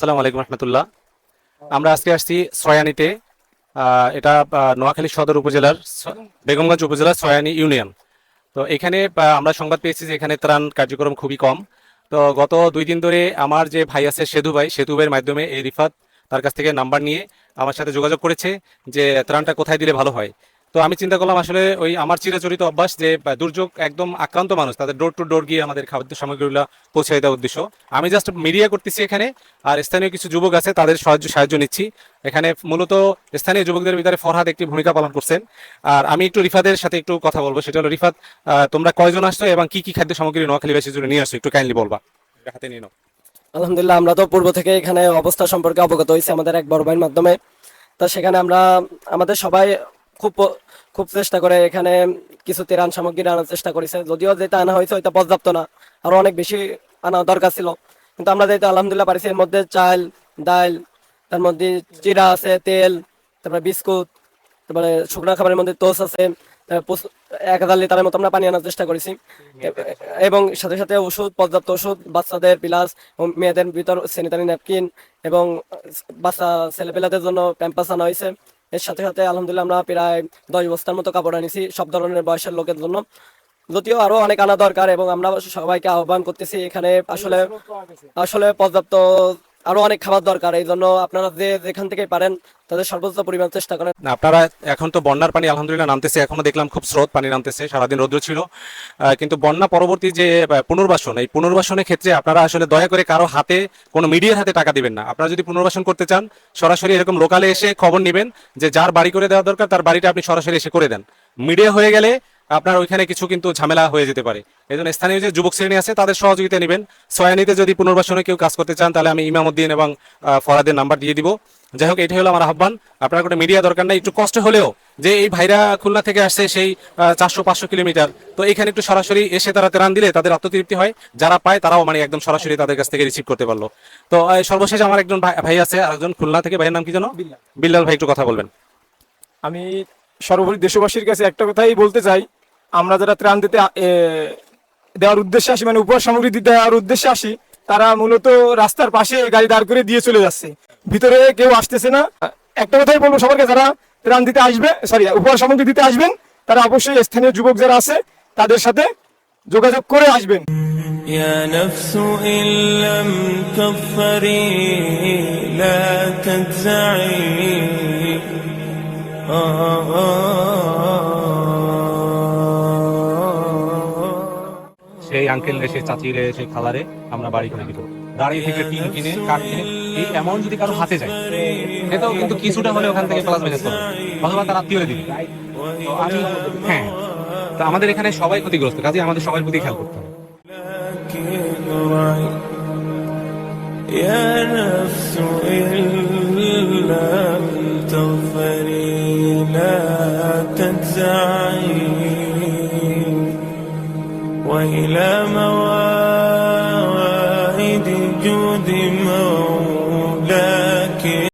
আসসালামু আলাইকুম রহমতুল্লাহ। আমরা আজকে আসছি সয়ানিতে এটা নোয়াখালী সদর উপজেলার বেগমগঞ্জ উপজেলার সয়ানি ইউনিয়ন। তো এখানে আমরা সংবাদ পেয়েছি যে এখানে ত্রাণ কার্যক্রম খুবই কম। তো গত দুই দিন ধরে আমার যে ভাই আছে সেতু ভাই সেতু ভাইয়ের মাধ্যমে এই রিফাত তার কাছ থেকে নাম্বার নিয়ে আমার সাথে যোগাযোগ করেছে যে ত্রাণটা কোথায় দিলে ভালো হয়। তো আমি চিন্তা করলাম আসলে ওই আমার চিরাচরিত অভ্যাস যে দুর্যোগ একদম আক্রান্ত মানুষ, তাদের ডোর টু ডোর গিয়ে আমাদের খাদ্য সামগ্রীগুলো পৌঁছে দেওয়ার উদ্দেশ্য। আমি জাস্ট মিডিয়া করতেছি এখানে, আর স্থানীয় কিছু যুবক আছে, তাদের সাহায্য সাহায্য নিচ্ছি। এখানে মূলত স্থানীয় যুবকদের ভিতরে ফরহাদ একটি ভূমিকা পালন করছেন। আর আমি একটু রিফাদের সাথে একটু কথা বলব, সেটা হলো রিফাত তোমরা কয়জন আসছো এবং কি কি খাদ্য সামগ্রী নোয়াখালীবাসীর জন্য নিয়ে আসছো? একটু কাইন্ডলি বলবা। হাতে নিয়ে নাও। আলহামদুলিল্লাহ, আমরা তো পূর্ব থেকে এখানে অবস্থা সম্পর্কে অবগত হয়েছি আমাদের এক বড় ভাইয়ের মাধ্যমে। তা সেখানে আমরা, আমাদের সবাই খুব খুব চেষ্টা করে এখানে কিছু তেরান সামগ্রী আনার চেষ্টা করেছে। যদিও যেটা আনা হয়েছে ওইটা পর্যাপ্ত না, আরও অনেক বেশি আনা দরকার ছিল। কিন্তু আমরা যেটা আলহামদুলিল্লাহ পারিছি, এর মধ্যে চাল, ডাল, তার মধ্যে জিরা আছে, তেল, তারপরে বিস্কুট, তারপরে শুকনো খাবারের মধ্যে তোস আছে এক হাজার লিটারের মতো আমরা পানি আনার চেষ্টা করেছি। এবং সাথে সাথে ওষুধ, পর্যাপ্ত ওষুধ, বাচ্চাদের প্লাস মেয়েদের ভিতর স্যানিটারি ন্যাপকিন এবং বাচ্চা ছেলেপেলাদের জন্য প্যাম্পাস আনা হয়েছে। এর সাথে সাথে আলহামদুলিল্লাহ আমরা প্রায় দশ বস্তার মতো কাপড় আনিছি, সব ধরনের বয়সের লোকের জন্য। যদিও আরও অনেক আনা দরকার এবং আমরা সবাইকে আহ্বান করতেছি এখানে আসলে আসলে পর্যাপ্ত আরও অনেক খাবার দরকার এই জন্য আপনারা যে যেখান থেকে পারেন তাদের সর্বোচ্চ পরিমাণ চেষ্টা করেন। আপনারা এখন তো বন্যার পানি আলহামদুলিল্লাহ নামতেছে, এখনও দেখলাম খুব স্রোত পানি নামতেছে, সারাদিন রৌদ্র ছিল। কিন্তু বন্যা পরবর্তী যে পুনর্বাসন, এই পুনর্বাসনের ক্ষেত্রে আপনারা আসলে দয়া করে কারও হাতে, কোনো মিডিয়ার হাতে টাকা দিবেন না। আপনারা যদি পুনর্বাসন করতে চান, সরাসরি এরকম লোকালে এসে খবর নেবেন যে, যার বাড়ি করে দেওয়া দরকার, তার বাড়িটা আপনি সরাসরি এসে করে দেন। মিডিয়া হয়ে গেলে আপনার ওইখানে কিছু কিন্তু ঝামেলা হয়ে যেতে পারে। এই জন্য স্থানীয় যে যুবক শ্রেণি আছে তাদের সহযোগিতা নেবেন। সয়ানিতে যদি পুনর্বাসনে কেউ কাজ করতে চান তাহলে আমি ইমামুদ্দিন এবং ফরাদের নাম্বার দিয়ে দিব। যাই হোক এটাই হলো আমার আহ্বান। আপনার কোনো মিডিয়া দরকার নাই একটু কষ্ট হলেও যে এই ভাইরা খুলনা থেকে আসছে সেই চারশো পাঁচশো কিলোমিটার তো এখানে একটু সরাসরি এসে তারা ত্রাণ দিলে তাদের আত্মতৃপ্তি হয়। যারা পায় তারাও মানে একদম সরাসরি তাদের কাছ থেকে রিসিভ করতে পারল। তো সর্বশেষ আমার একজন ভাই- আছে আরেকজন খুলনা থেকে। ভাইয়ের নাম কি জানো বিল্লাল ভাই একটু কথা বলবেন। আমি সর্বোপরি দেশবাসীর কাছে একটা কথাই বলতে চাই। আমরা যারা ত্রাণ দিতে আ- এ, দেওয়ার উদ্দেশ্যে আসি মানে উপহার সামগ্রী দিতে দেওয়ার উদ্দেশ্যে আসি তারা মূলত রাস্তার পাশে গাড়ি দাঁড় করে দিয়ে চলে যাচ্ছে ভিতরে কেউ আসতেছে না একটা কথাই বলবো সবাইকে যারা ত্রাণ দিতে আসবে সরি উপহার সামগ্রী দিতে আসবেন তারা অবশ্যই স্থানীয় যুবক যারা আছে তাদের সাথে যোগাযোগ করে আসবেন يا نفس إن لم تظفري لا تجزعي সেই আঙ্কেল সেই চাচিরে সেই খালারে আমরা বাড়ি করে দিব দাঁড়িয়ে থেকে টিন কিনে কাঠ কিনে এই অ্যামাউন্ট যদি কারো হাতে যায় সেটাও কিন্তু কিছুটা হলে ওখান থেকে প্লাস মাইনাস করবে অথবা তার আত্মীয় দিবে তো আমি হ্যাঁ তো আমাদের এখানে সবাই ক্ষতিগ্রস্ত কাজে আমাদের সবার প্রতি খেয়াল করতে হবে لكن وعي يا نفس إن لم تغفري لا تجزعي إلى موارد